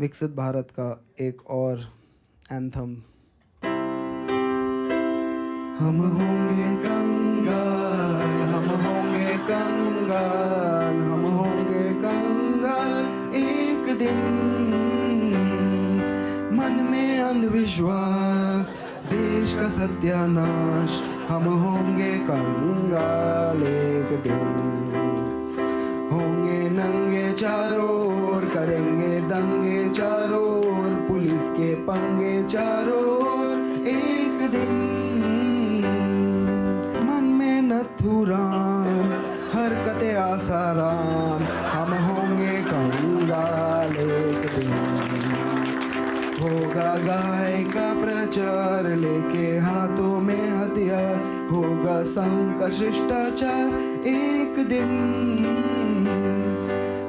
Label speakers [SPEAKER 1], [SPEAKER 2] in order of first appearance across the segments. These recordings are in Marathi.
[SPEAKER 1] विकसित भारत का एक और एंथम हम होंगे कंगाल, हम होंगे कंगाल, हम होंगे कंगाल एक दिन। मन में अंधविश्वास, देश का सत्यानाश, हम होंगे कंगाल एक दिन। होंगे नंगे चारों ओर करेंगे पंगे चारों एक दिन। मन में नथुराम हरकतें आसाराम हम होंगे कंगाल एक दिन। होगा गाय का प्रचार लेके हाथों में हथियार, होगा संघ शिष्टाचार एक दिन।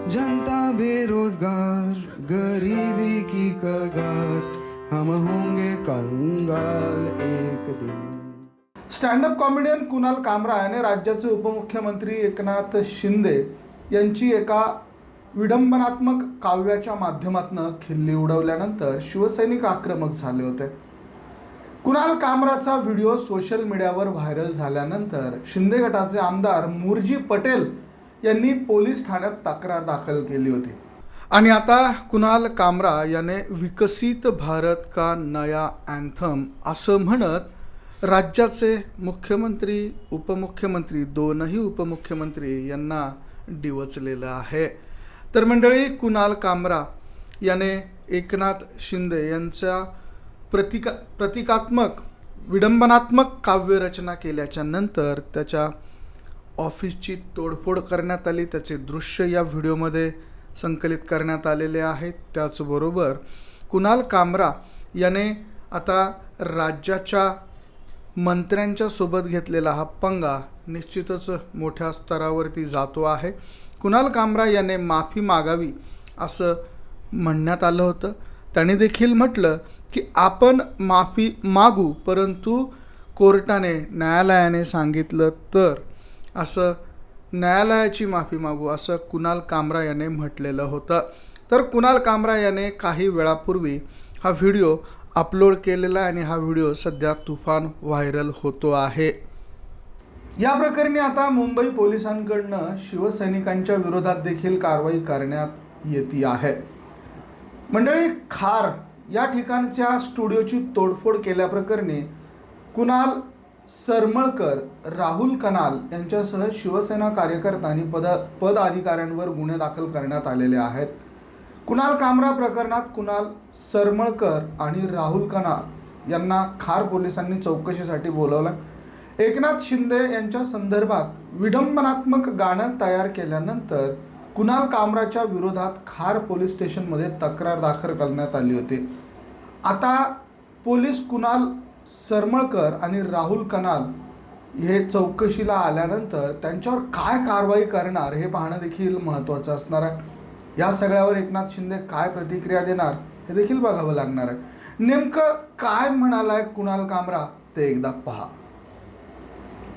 [SPEAKER 1] जनता बेरोजगार, गरीबी की कगार। हम होंगे कंगाल एक दिन।
[SPEAKER 2] स्टँडअप कॉमेडियन कुणाल कामरा याने राज्याचे उपमुख्यमंत्री एकनाथ शिंदे यांची एका विडंबनात्मक काव्याच्या माध्यमातून खिल्ली उडवल्यानंतर शिवसैनिक आक्रमक झाले होते. कुणाल कामराचा व्हिडिओ सोशल मीडियावर व्हायरल झाल्यानंतर शिंदे गटाचे आमदार मुरजी पटेल यांनी पोलीस ठाण्यात तक्रार दाखल केली होती. आणि आता कुणाल कामरा याने विकसित भारत का नया अँथम असं म्हणत राज्याचे मुख्यमंत्री उपमुख्यमंत्री दोनही उपमुख्यमंत्री यांना डिवचलेलं आहे. तर मंडळी कुणाल कामरा याने एकनाथ शिंदे यांच्या प्रतिका प्रतिकात्मक विडंबनात्मक काव्यरचना केल्याच्यानंतर त्याच्या ऑफिसची तोडफोड करण्यात आली. त्याचे दृश्य या व्हिडिओमध्ये संकलित करण्यात आलेले आहेत. त्याचबरोबर कुणाल कामरा याने आता राज्याच्या मंत्र्यांच्या सोबत घेतलेला हा पंगा निश्चितच मोठ्या स्तरावरती जातो आहे. कुणाल कामरा याने माफी मागावी असं म्हणण्यात आलं होतं. त्याने देखील म्हटलं की आपण माफी मागू परंतु कोर्टाने न्यायालयाने सांगितलं तर असं न्यायालयाची माफी मागू असं कुणाल कामरा याने म्हटलेलं होतं. तर कुणाल कामरा याने काही वेळापूर्वी हा व्हिडिओ अपलोड केलेला आहे आणि हा व्हिडिओ सध्या तुफान व्हायरल होतो आहे. या प्रकरणी आता मुंबई पोलिसांकडनं शिवसैनिकांच्या विरोधात देखील कारवाई करण्यात येते आहे. मंडळी खार या ठिकाणच्या स्टुडिओची तोडफोड केल्याप्रकरणी कुणाल सरमळकर राहुल कनाल यांच्यासह शिवसेना कार्यकर्त्यांनी पद पदाधिकाऱ्यांवर गुन्हे दाखल करण्यात आलेले आहेत. कुणाल कामरा प्रकरणात कुणाल सरमळकर आणि राहुल कनाल यांना खार पोलिसांनी चौकशीसाठी बोलवलं. एकनाथ शिंदे यांच्या संदर्भात विडंबनात्मक गाणं तयार केल्यानंतर कुणाल कामराच्या विरोधात खार पोलीस स्टेशनमध्ये तक्रार दाखल करण्यात आली होती. आता पोलीस कुणाल सरमळकर आणि राहुल कनाल हे चौकशीला आल्यानंतर त्यांच्यावर काय कारवाई करणार हे पाहणं देखील महत्त्वाचं असणार आहे. या सगळ्यावर एकनाथ शिंदे काय प्रतिक्रिया देणार हे देखील बघावं लागणार आहे. नेमकं काय म्हणालाय कुणाल कामरा ते एकदा पहा.